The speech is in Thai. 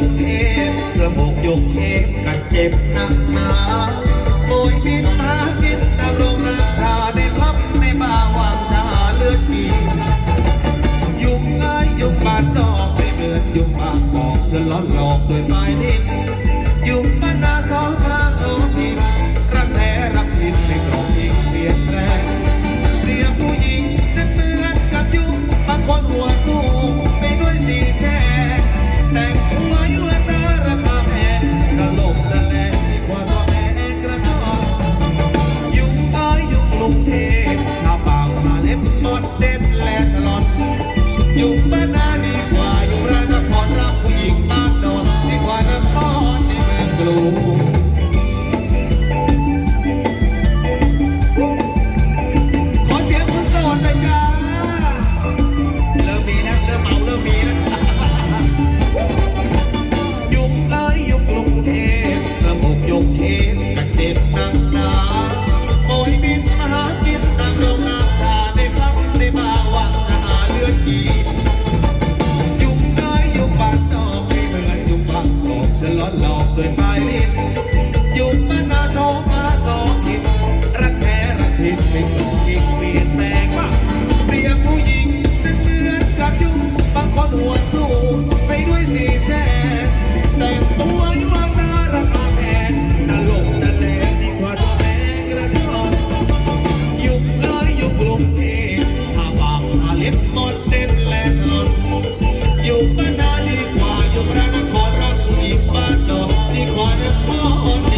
กเทพสมุกยกเทพกันเจ็บหนักหนาโบยบินมากินดำรงราชาในพับในบาวางชาเลือดดียุงเอ้ยยุงบานดอกไม่เหมือนยุงบากบอกเธอล้อหลอกโดยไม้ลิ้น Arıtma